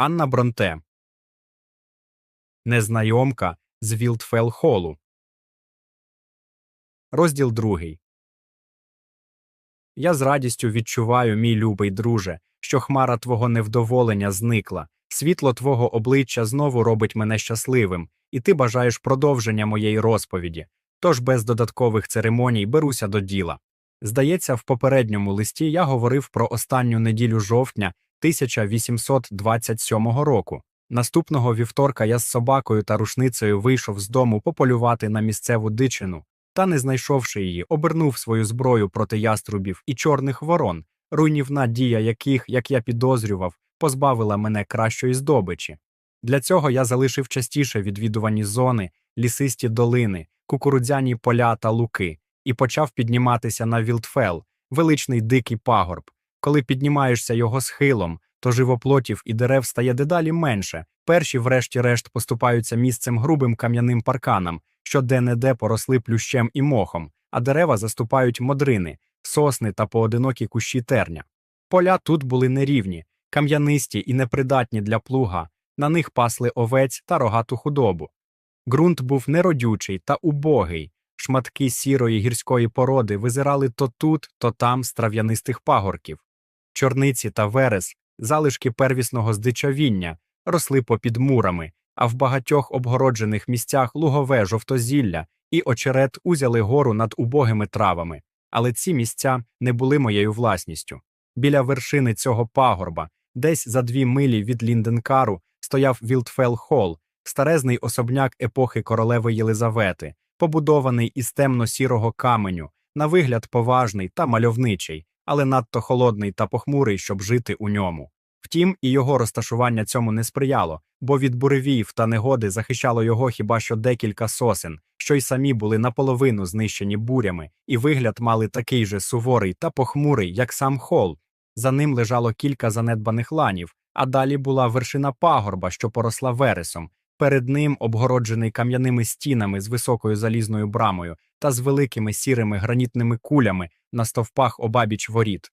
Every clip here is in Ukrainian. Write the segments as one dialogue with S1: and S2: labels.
S1: Анна Бронте. Незнайомка з Вілдфелл Холу. Розділ другий. Я з радістю відчуваю, мій любий друже, що хмара твого невдоволення зникла, світло твого обличчя знову робить мене щасливим, і ти бажаєш продовження моєї розповіді. Тож без додаткових церемоній беруся до діла. Здається, в попередньому листі я говорив про останню неділю жовтня 1827 року. Наступного вівторка я з собакою та рушницею вийшов з дому пополювати на місцеву дичину, та, не знайшовши її, обернув свою зброю проти яструбів і чорних ворон, руйнівна дія яких, як я підозрював, позбавила мене кращої здобичі. Для цього я залишив частіше відвідувані зони, лісисті долини, кукурудзяні поля та луки, і почав підніматися на Вілдфел, величний дикий пагорб. Коли піднімаєшся його схилом, то живоплотів і дерев стає дедалі менше. Перші, врешті-решт, поступаються місцем грубим кам'яним парканам, що де-не-де поросли плющем і мохом, а дерева заступають модрини, сосни та поодинокі кущі терня. Поля тут були нерівні, кам'янисті і непридатні для плуга, на них пасли овець та рогату худобу. Ґрунт був неродючий та убогий, шматки сірої гірської породи визирали то тут, то там з трав'янистих пагорків. Чорниці та верес, залишки первісного здичавіння, росли попід мурами, а в багатьох обгороджених місцях лугове жовтозілля і очерет узяли гору над убогими травами. Але ці місця не були моєю власністю. Біля вершини цього пагорба, десь за дві милі від Лінденкару, стояв Вілдфелл Холл, старезний особняк епохи королеви Єлизавети, побудований із темно-сірого каменю, на вигляд поважний та мальовничий, але надто холодний та похмурий, щоб жити у ньому. Втім, і його розташування цьому не сприяло, бо від буревіїв та негоди захищало його хіба що декілька сосен, що й самі були наполовину знищені бурями, і вигляд мали такий же суворий та похмурий, як сам хол. За ним лежало кілька занедбаних ланів, а далі була вершина пагорба, що поросла вересом. Перед ним обгороджений кам'яними стінами з високою залізною брамою та з великими сірими гранітними кулями на стовпах обабіч воріт.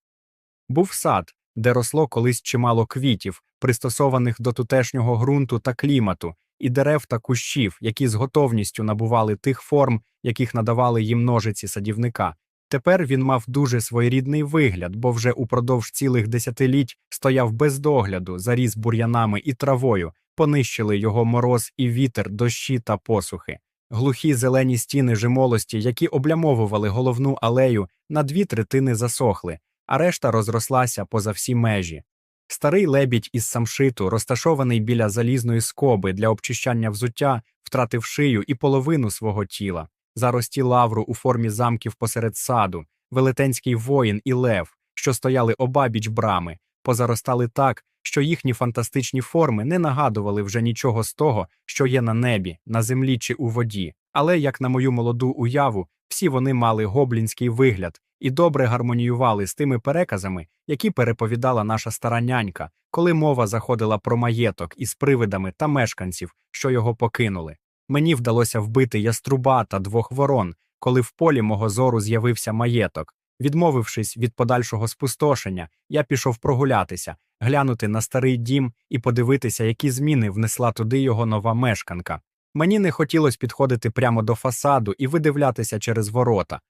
S1: Був сад, де росло колись чимало квітів, пристосованих до тутешнього ґрунту та клімату, і дерев та кущів, які з готовністю набували тих форм, яких надавали їм ножиці садівника. Тепер він мав дуже своєрідний вигляд, бо вже упродовж цілих десятиліть стояв без догляду, заріс бур'янами і травою, понищили його мороз і вітер, дощі та посухи. Глухі зелені стіни жимолості, які облямовували головну алею, на дві третини засохли, а решта розрослася поза всі межі. Старий лебідь із самшиту, розташований біля залізної скоби для обчищання взуття, втратив шию і половину свого тіла, зарості лавру у формі замків посеред саду, велетенський воїн і лев, що стояли обабіч брами, позаростали так, що їхні фантастичні форми не нагадували вже нічого з того, що є на небі, на землі чи у воді. Але, як на мою молоду уяву, всі вони мали гоблінський вигляд і добре гармоніювали з тими переказами, які переповідала наша стара нянька, коли мова заходила про маєток із привидами та мешканців, що його покинули. Мені вдалося вбити яструба та двох ворон, коли в полі мого зору з'явився маєток. Відмовившись від подальшого спустошення, я пішов прогулятися, глянути на старий дім і подивитися, які зміни внесла туди його нова мешканка. Мені не хотілося підходити прямо до фасаду і видивлятися через ворота.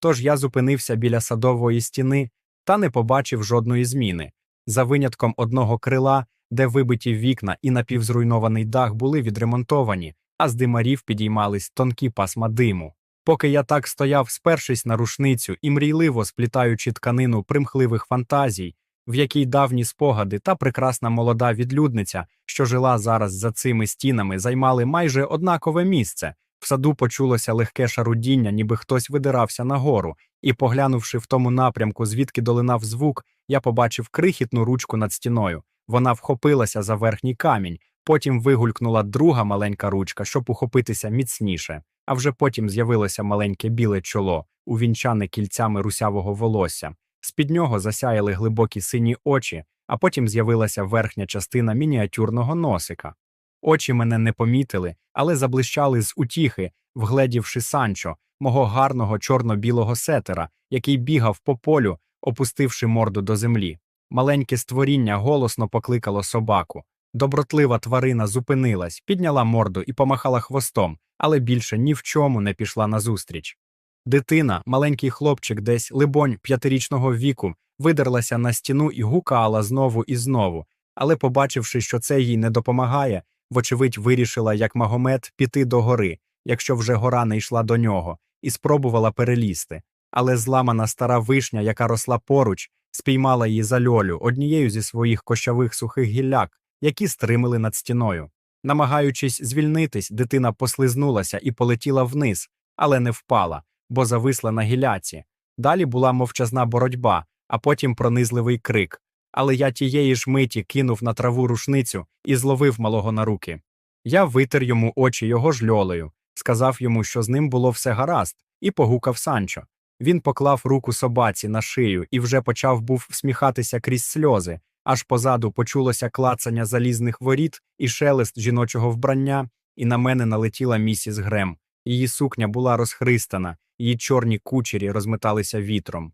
S1: Тож я зупинився біля садової стіни та не побачив жодної зміни. За винятком одного крила, де вибиті вікна і напівзруйнований дах були відремонтовані, а з димарів підіймались тонкі пасма диму. Поки я так стояв, спершись на рушницю і мрійливо сплітаючи тканину примхливих фантазій, в якій давні спогади та прекрасна молода відлюдниця, що жила зараз за цими стінами, займали майже однакове місце. В саду почулося легке шарудіння, ніби хтось видирався нагору, і, поглянувши в тому напрямку, звідки долинав звук, я побачив крихітну ручку над стіною. Вона вхопилася за верхній камінь, потім вигулькнула друга маленька ручка, щоб ухопитися міцніше, а вже потім з'явилося маленьке біле чоло, увінчане кільцями русявого волосся. З під нього засяяли глибокі сині очі, а потім з'явилася верхня частина мініатюрного носика. Очі мене не помітили, але заблищали з утіхи, вгледівши Санчо, мого гарного чорно-білого сетера, який бігав по полю, опустивши морду до землі. Маленьке створіння голосно покликало собаку. Добротлива тварина зупинилась, підняла морду і помахала хвостом, але більше ні в чому не пішла назустріч. Дитина, маленький хлопчик, десь, либонь, п'ятирічного віку, видерлася на стіну і гукала знову і знову, але, побачивши, що це їй не допомагає, вочевидь вирішила, як Магомед, піти до гори, якщо вже гора не йшла до нього, і спробувала перелізти. Але зламана стара вишня, яка росла поруч, спіймала її за льолю однією зі своїх кощавих сухих гілляк, які стримили над стіною. Намагаючись звільнитись, дитина послизнулася і полетіла вниз, але не впала, бо зависла на гіляці. Далі була мовчазна боротьба, а потім пронизливий крик. Але я тієї ж миті кинув на траву рушницю і зловив малого на руки. Я витер йому очі його ж льолею, сказав йому, що з ним було все гаразд, і погукав Санчо. Він поклав руку собаці на шию і вже почав був всміхатися крізь сльози, аж позаду почулося клацання залізних воріт і шелест жіночого вбрання, і на мене налетіла місіс Грем. Її сукня була розхристана, її чорні кучері розметалися вітром.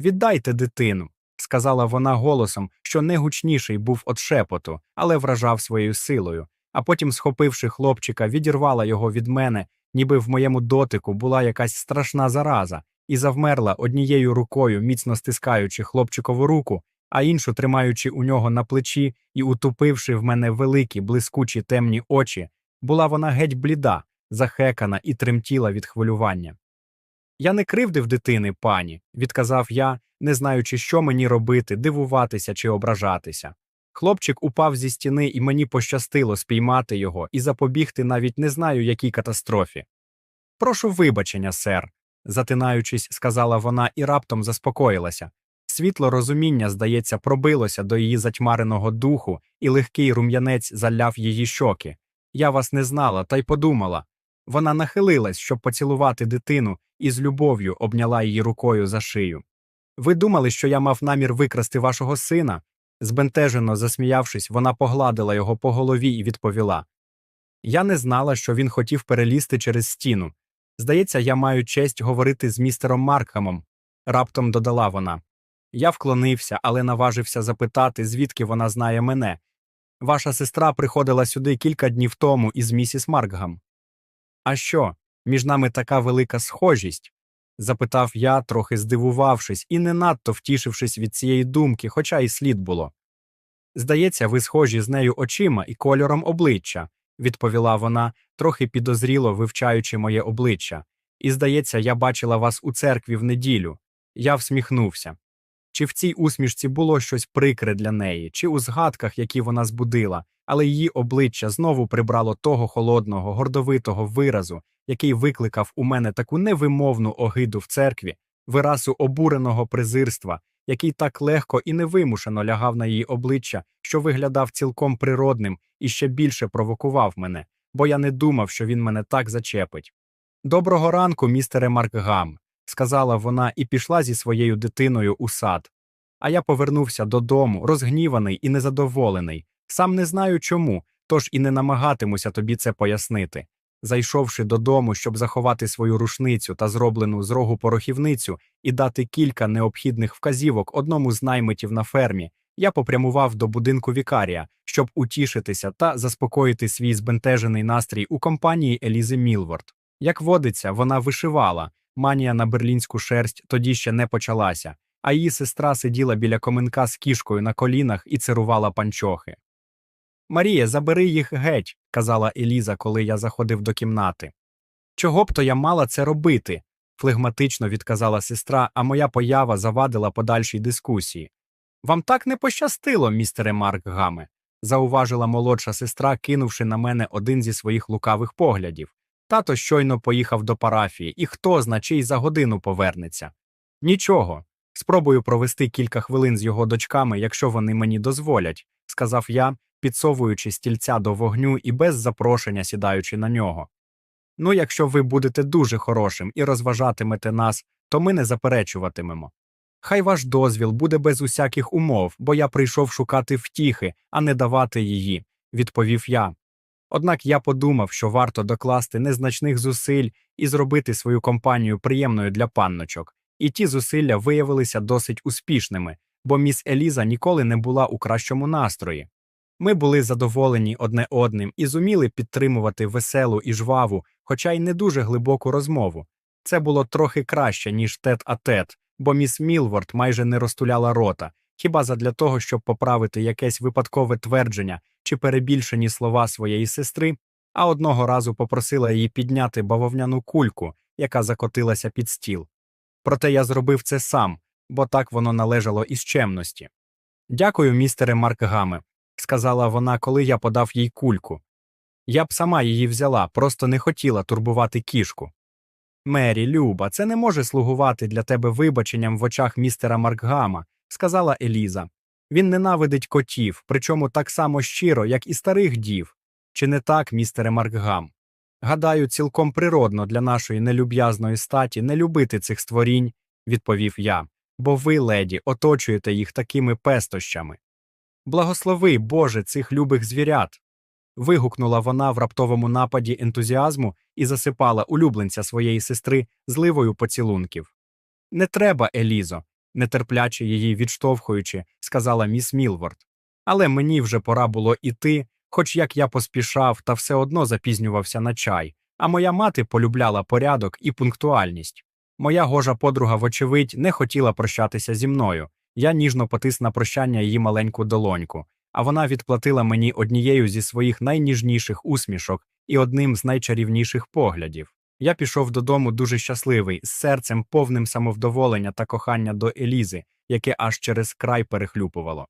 S1: Віддайте дитину, сказала вона голосом, що не гучніший був від шепоту, але вражав своєю силою, а потім, схопивши хлопчика, відірвала його від мене, ніби в моєму дотику була якась страшна зараза, і завмерла однією рукою, міцно стискаючи хлопчикову руку, а іншу тримаючи у нього на плечі і утупивши в мене великі, блискучі темні очі, була вона геть бліда, захекана і тремтіла від хвилювання. Я не кривдив дитини, пані, відказав я, не знаючи, що мені робити, дивуватися чи ображатися. Хлопчик упав зі стіни, і мені пощастило спіймати його і запобігти навіть не знаю, якій катастрофі. Прошу вибачення, сер, затинаючись, сказала вона і раптом заспокоїлася. Світло розуміння, здається, пробилося до її затьмареного духу, і легкий рум'янець заляв її щоки. Я вас не знала, та й подумала. Вона нахилилась, щоб поцілувати дитину, і з любов'ю обняла її рукою за шию. Ви думали, що я мав намір викрасти вашого сина? Збентежено засміявшись, вона погладила його по голові і відповіла Я не знала, що він хотів перелізти через стіну. Здається, я маю честь говорити з містером Маркхамом, раптом додала вона. Я вклонився, але наважився запитати, звідки вона знає мене. Ваша сестра приходила сюди кілька днів тому із місіс Маркгам. А що, між нами така велика схожість? запитав я, трохи здивувавшись і не надто втішившись від цієї думки, хоча й слід було. Здається, ви схожі з нею очима і кольором обличчя, відповіла вона, трохи підозріло вивчаючи моє обличчя. І, здається, я бачила вас у церкві в неділю. Я всміхнувся. Чи в цій усмішці було щось прикре для неї, чи у згадках, які вона збудила, але її обличчя знову прибрало того холодного, гордовитого виразу, який викликав у мене таку невимовну огиду в церкві, виразу обуреного презирства, який так легко і невимушено лягав на її обличчя, що виглядав цілком природним і ще більше провокував мене, бо я не думав, що він мене так зачепить. Доброго ранку, містере Маркгам, сказала вона і пішла зі своєю дитиною у сад. А я повернувся додому, розгніваний і незадоволений, сам не знаю чому, тож і не намагатимуся тобі це пояснити. Зайшовши додому, щоб заховати свою рушницю та зроблену з рогу порохівницю і дати кілька необхідних вказівок одному з наймитів на фермі, я попрямував до будинку вікарія, щоб утішитися та заспокоїти свій збентежений настрій у компанії Елізи Мілворд. Як водиться, вона вишивала, манія на берлінську шерсть тоді ще не почалася, а її сестра сиділа біля коменка з кішкою на колінах і цирувала панчохи. Марія, забери їх геть, казала Еліза, коли я заходив до кімнати. Чого б то я мала це робити? флегматично відказала сестра, а моя поява завадила подальшій дискусії. Вам так не пощастило, містере Марк Гаме, зауважила молодша сестра, кинувши на мене один зі своїх лукавих поглядів. Тато щойно поїхав до парафії, і хто зна, чий за годину повернеться. Нічого. Спробую провести кілька хвилин з його дочками, якщо вони мені дозволять, сказав я, підсовуючи стільця до вогню і без запрошення сідаючи на нього. Ну, якщо ви будете дуже хорошим і розважатимете нас, то ми не заперечуватимемо. Хай ваш дозвіл буде без усяких умов, бо я прийшов шукати втіхи, а не давати її, відповів я. Однак я подумав, що варто докласти незначних зусиль і зробити свою компанію приємною для панночок, і ті зусилля виявилися досить успішними, бо міс Еліза ніколи не була у кращому настрої. Ми були задоволені одне одним і зуміли підтримувати веселу і жваву, хоча й не дуже глибоку розмову. Це було трохи краще, ніж тет а тет, бо міс Мілворд майже не розтуляла рота, хіба задля того, щоб поправити якесь випадкове твердження чи перебільшені слова своєї сестри, а одного разу попросила її підняти бавовняну кульку, яка закотилася під стіл. Проте я зробив це сам, бо так воно належало із чемності. Дякую, містере Маркгаме, сказала вона, коли я подав їй кульку. Я б сама її взяла, просто не хотіла турбувати кішку. Мері, Люба, це не може слугувати для тебе вибаченням в очах містера Маркгама, сказала Еліза. Він ненавидить котів, причому так само щиро, як і старих дів. Чи не так, містере Маркгам? Гадаю, цілком природно для нашої нелюб'язної статі не любити цих створінь, відповів я, бо ви, леді, оточуєте їх такими пестощами. Благослови, Боже, цих любих звірят. вигукнула вона в раптовому нападі ентузіазму і засипала улюбленця своєї сестри зливою поцілунків. Не треба, Елізо, нетерпляче її відштовхуючи, сказала міс Мілворд. Але мені вже пора було іти, хоч як я поспішав та все одно запізнювався на чай, а моя мати полюбляла порядок і пунктуальність. Моя гожа подруга, вочевидь, не хотіла прощатися зі мною. Я ніжно потис на прощання її маленьку долоньку, а вона відплатила мені однією зі своїх найніжніших усмішок і одним з найчарівніших поглядів. Я пішов додому дуже щасливий, з серцем повним самовдоволення та кохання до Елізи, яке аж через край перехлюпувало.